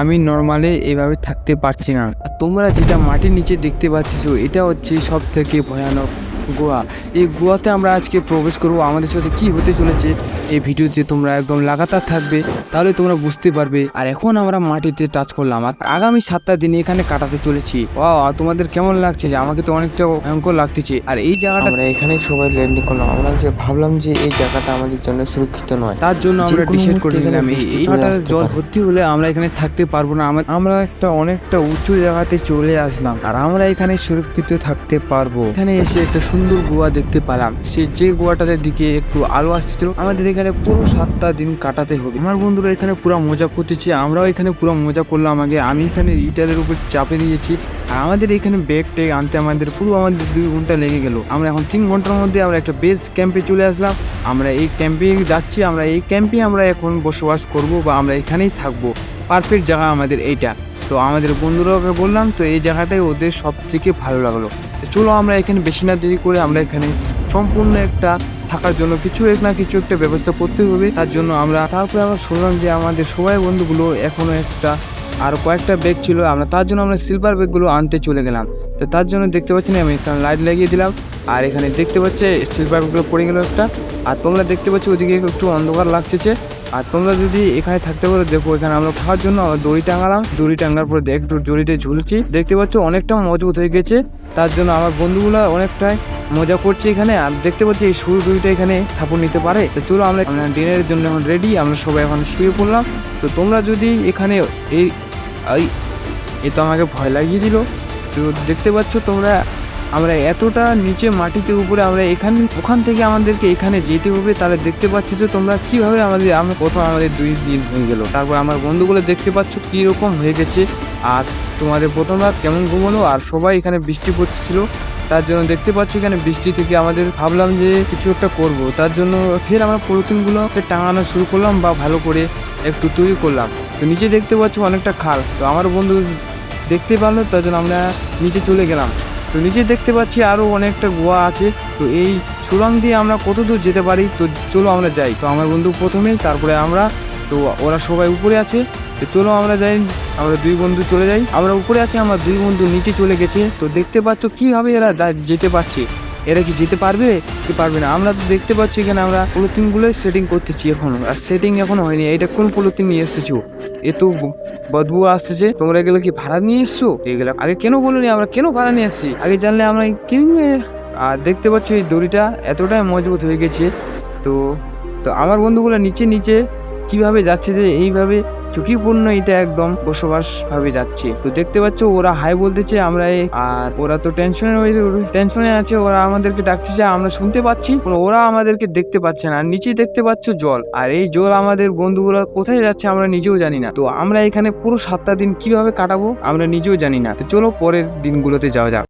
আমি নর্মালি এভাবে থাকতে পারছি না। তোমরা যেটা মাটির নিচে দেখতে পাচ্ছ, এটা হচ্ছে সব থেকে ভয়ানক গোয়া। এই গোয়াতে আমরা আজকে প্রবেশ করব। আমাদের সাথে কি হতে চলেছে এই ভিডিওতে তোমরা একদম লাগাতার থাকবে তাহলে তোমরা বুঝতে পারবে। আর এখন আমরা মাটিতে টাচ করলাম। আর আগামী সাতটা দিন এখানে কাটাতে চলেছি। ও তোমাদের কেমন লাগছে? যে আমাকে তো অনেকটা ভয়ঙ্কর লাগতেছে। আর এই জায়গাটা আমরা এখানে সবাই ল্যান্ডিং করলাম। আমরা যে ভাবলাম যে এই জায়গাটা আমাদের জন্য সুরক্ষিত নয়। তার জন্য আমরা ডিসাইড করে নিলাম। এখানে এই জল ভর্তি হলে আমরা এখানে থাকতে পারব না। আমরা আমরা একটা অনেকটা উঁচু জায়গাতে চলে আসলাম। আর আমরা এখানে সুরক্ষিত থাকতে পারব। এখানে এসে একটা সুন্দর গোয়া দেখতে পেলাম। সে যে গোয়াটাতে দিকে একটু আলো আসছিল আমাদের এখানে পুরো সাতটা দিন কাটাতে হবে। আমার বন্ধুরা এখানে পুরো মজা করতেছে, আমরাও এখানে পুরো মজা করলাম আগে। আমি এখানে ইটারের উপর চাপে দিয়েছি, আর আমাদের এখানে ব্যাগ টেগ আনতে আমাদের পুরো আমাদের দুই ঘণ্টা লেগে গেল। আমরা এখন তিন ঘণ্টার মধ্যে আমরা একটা বেস ক্যাম্পে চলে আসলাম। আমরা এই ক্যাম্পে যাচ্ছি, আমরা এই ক্যাম্পে আমরা এখন বসবাস করব বা আমরা এখানেই থাকব। পারফেক্ট জায়গা আমাদের এইটা। তো আমাদের বন্ধুরাকে বললাম, তো এই জায়গাটাই ওদের সব থেকে ভালো লাগল। চলো আমরা এখানে বেশি না দেরি করে আমরা এখানে সম্পূর্ণ একটা থাকার জন্য কিছু এক না কিছু একটা ব্যবস্থা করতে হবে। তার জন্য আমরা তারপরে আমরা শুনলাম যে আমাদের সবাই বন্ধুগুলো এখনও একটা আর কয়েকটা ব্যাগ ছিল। আমরা তার জন্য আমরা সিলভার ব্যাগগুলো আনতে চলে গেলাম। তো তার জন্য দেখতে পাচ্ছি না, আমি এখানে লাইট লাগিয়ে দিলাম। আর এখানে দেখতে পাচ্ছে সিলভার ব্যাগগুলো পড়ে গেল একটা। আর তোমরা দেখতে পাচ্ছ ওদিকে একটু অন্ধকার লাগতেছে। আর তোমরা যদি এখানে থাকতে পারো, দেখো এখানে আমরা খাওয়ার জন্য দড়ি টাঙালাম। দড়ি টাঙার পরে একটু দড়িতে ঝুলছি। দেখতে পাচ্ছ অনেকটা মজবুত হয়ে গেছে। তার জন্য আমার বন্ধুগুলো অনেকটাই মজা করছে এখানে। আর দেখতে পাচ্ছি এই শুরু দড়িটা এখানে সাপোর্ট নিতে পারে। তো চলো আমরা ডিনারের জন্য এখন রেডি আমরা সবাই এখন শুয়ে পড়লাম। তো তোমরা যদি এখানে এই এই তো আমাকে ভয় লাগিয়ে দিল। তো দেখতে পাচ্ছ তোমরা আমরা এতটা নিচে মাটিতে উপরে আমরা এখান, ওখান থেকে আমাদেরকে এখানে যেতে হবে, তাহলে দেখতে পাচ্ছি যে তোমরা কীভাবে আমাদের, আমরা প্রথম আমাদের দুই দিন হয়ে গেল। তারপর আমার বন্ধুগুলো দেখতে পাচ্ছ কীরকম হয়ে গেছে। আর তোমাদের প্রথম রাত কেমন ঘুমালো, আর সবাই এখানে বৃষ্টি পড়ছিল। তার জন্য দেখতে পাচ্ছি এখানে বৃষ্টি থেকে আমাদের ভাবলাম যে কিছু একটা করব। তার জন্য ফের আমরা পলিথিনগুলো টাঙানো শুরু করলাম বা ভালো করে একটু তৈরি করলাম। তো নিচে দেখতে পাচ্ছ অনেকটা খাল। তো আমার বন্ধু দেখতে পারল, তার জন্য আমরা নিচে চলে গেলাম। তো নিচে দেখতে পাচ্ছি আরও অনেকটা গুহা আছে। তো এই সুরঙ্গ দিয়ে আমরা কত দূর যেতে পারি? তো চলো আমরা যাই। তো আমার বন্ধু প্রথমেই, তারপরে আমরা। তো ওরা সবাই উপরে আছে। তো চলো আমরা যাই। আমরা দুই বন্ধু চলে যাই। আমরা উপরে আছি, আমরা দুই বন্ধু নিচে চলে গেছে। তো দেখতে পাচ্ছ কীভাবে এরা যেতে পারছে। এরা কি যেতে পারবে? কি পারবে না। আমরা তো দেখতে পাচ্ছি এখানে আমরা পলিথিনগুলো সেটিং করতেছি এখনও। আর সেটিং এখনও হয়নি। এটা কোন পলিথিন নিয়ে এসেছ? এ তো বদবু আসতেছে। তোমরা এগুলো কি ভাড়া নিয়ে এসছো? এগুলো আগে কেন বলনি আমরা? কেন ভাড়া নিয়ে এসছি? আগে জানলে আমরা কিনবে। আর দেখতে পাচ্ছ এই দড়িটা এতটাই মজবুত হয়ে গেছে। তো তো আমার বন্ধুগুলো নিচে নিচে কীভাবে যাচ্ছে যে এইভাবে ঝুঁকিপূর্ণ এটা একদম বসবাস ভাবে যাচ্ছে। তো দেখতে পাচ্ছ, ওরা হাই বলতেছে, আমরা আর ওরা তো টেনশনে টেনশনে আছে, ওরা আমাদেরকে ডাকছে ডাকতেছে আমরা শুনতে পাচ্ছি ওরা আমাদেরকে দেখতে পাচ্ছে না। নিচে দেখতে পাচ্ছ জল। আর এই জল আমাদের বন্ধুগুলো কোথায় যাচ্ছে আমরা নিজেও জানি না। তো আমরা এখানে পুরো সাতটা দিন কীভাবে কাটাবো, আমরা নিজেও জানি না। তো চলো পরের দিনগুলোতে যাওয়া যাক।